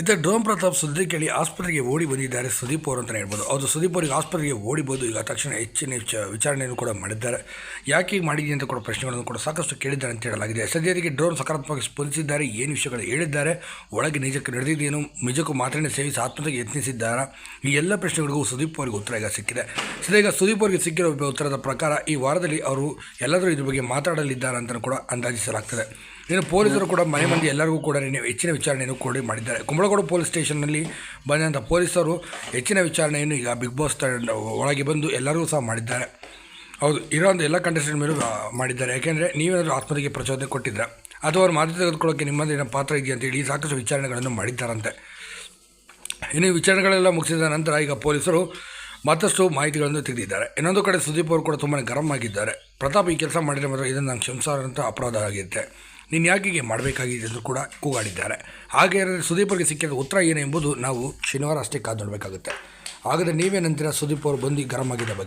ಇತ್ತ ಡ್ರೋನ್ ಪ್ರತಾಪ್ ಸುದ್ದಿ ಕೇಳಿ ಆಸ್ಪತ್ರೆಗೆ ಓಡಿ ಬಂದಿದ್ದಾರೆ ಸುದೀಪ್ ಅವರು ಅಂತಲೇ ಹೇಳ್ಬೋದು. ಹೌದು, ಸುದೀಪ್ ಅವರಿಗೆ ಆಸ್ಪತ್ರೆಗೆ ಓಡಿಬೋದು ಈಗ ತಕ್ಷಣ ಹೆಚ್ಚಿನ ಹೆಚ್ಚ ವಿಚಾರಣೆಯನ್ನು ಕೂಡ ಮಾಡಿದ್ದಾರೆ. ಯಾಕೆ ಹೀಗೆ ಮಾಡಿದೆ ಅಂತ ಕೂಡ ಪ್ರಶ್ನೆಗಳನ್ನು ಕೂಡ ಸಾಕಷ್ಟು ಕೇಳಿದ್ದಾರೆ ಅಂತ ಹೇಳಲಾಗಿದೆ. ಸದ್ಯಕ್ಕೆ ಡ್ರೋನ್ ಸಕಾರಾತ್ಮಕ ಸ್ಪಂದಿಸಿದ್ದಾರೆ ಏನು ವಿಷಯಗಳು ಹೇಳಿದ್ದಾರೆ, ಒಳಗೆ ನಿಜಕ್ಕೆ ನಡೆದಿದ್ದೇನು ನಿಜಕ್ಕೂ ಮಾತ್ರನೇ ಸೇವಿಸಿ ಆತ್ಮಹತ್ಯೆಗೆ ಯತ್ನಿಸಿದ್ದಾರೆ, ಈ ಎಲ್ಲ ಪ್ರಶ್ನೆಗಳಿಗೂ ಸುದೀಪ್ ಅವರಿಗೆ ಉತ್ತರ ಈಗ ಸಿಕ್ಕಿದೆ. ಸದ್ಯ ಸುದೀಪ್ ಅವರಿಗೆ ಸಿಕ್ಕಿರೋ ಉತ್ತರದ ಪ್ರಕಾರ ಈ ವಾರದಲ್ಲಿ ಅವರು ಎಲ್ಲರೂ ಇದ್ರ ಬಗ್ಗೆ ಮಾತಾಡಲಿದ್ದಾರೆ ಅಂತ ಕೂಡ ಅಂದಾಜಿಸಲಾಗ್ತದೆ. ಇನ್ನು ಪೊಲೀಸರು ಕೂಡ ಮನೆ ಮಂದಿ ಎಲ್ಲರಿಗೂ ಕೂಡ ಹೆಚ್ಚಿನ ವಿಚಾರಣೆಯನ್ನು ಕೂಡ ಮಾಡಿದ್ದಾರೆ. ಕುಂಬಳಗೋಡು ಪೊಲೀಸ್ ಸ್ಟೇಷನ್ನಲ್ಲಿ ಬಂದಂಥ ಪೊಲೀಸರು ಹೆಚ್ಚಿನ ವಿಚಾರಣೆಯನ್ನು ಈಗ ಬಿಗ್ ಬಾಸ್ ಒಳಗೆ ಬಂದು ಎಲ್ಲರಿಗೂ ಸಹ ಮಾಡಿದ್ದಾರೆ. ಹೌದು ಇರೋಂಥ ಎಲ್ಲ ಕಂಟೆಸ್ಟೆಂಟ್ ಮೇಲೂ ಮಾಡಿದ್ದಾರೆ. ಯಾಕೆಂದರೆ ನೀವೇನಾದರೂ ಆತ್ಮಹತ್ಯೆಗೆ ಪ್ರಚೋದನೆ ಕೊಟ್ಟಿದ್ದರೆ ಅಥವಾ ಅವ್ರು ಮಾತು ತೆಗೆದುಕೊಳ್ಳೋಕ್ಕೆ ಏನು ಪಾತ್ರ ಇದೆಯಾ ಅಂತೇಳಿ ಸಾಕಷ್ಟು ವಿಚಾರಣೆಗಳನ್ನು ಮಾಡಿದ್ದಾರಂತೆ. ಇನ್ನು ವಿಚಾರಣೆಗಳೆಲ್ಲ ಮುಗಿಸಿದ ನಂತರ ಈಗ ಪೊಲೀಸರು ಮತ್ತಷ್ಟು ಮಾಹಿತಿಗಳನ್ನು ತೆಗೆದಿದ್ದಾರೆ. ಇನ್ನೊಂದು ಕಡೆ ಸುದೀಪ್ ಅವರು ಕೂಡ ತುಂಬಾ ಗರಂ ಆಗಿದ್ದಾರೆ. ಪ್ರತಾಪ್ ಈ ಕೆಲಸ ಮಾಡಿದರೆ ಮಾತ್ರ ಇದನ್ನು ನಂಗೆ ಕ್ಷಮಿಸಾರಂಥ ಅಪರಾಧ ಆಗಿರುತ್ತೆ. ನೀನು ಯಾಕೆ ಮಾಡಬೇಕಾಗಿದೆ ಎಂದು ಕೂಡ ಕೂಗಾಡಿದ್ದಾರೆ. ಹಾಗೆ ಅವರಿಗೆ ಸಿಕ್ಕಿದ ಉತ್ತರ ಏನು ಎಂಬುದು ನಾವು ಶನಿವಾರ ಅಷ್ಟೇ ಕಾದು ನೋಡಬೇಕಾಗುತ್ತೆ. ಹಾಗಾದರೆ ನೀವೇನಂತೀರ ಸುದೀಪ್ ಅವರು ಬಂದು ಗರಂ ಆಗಿದ್ದ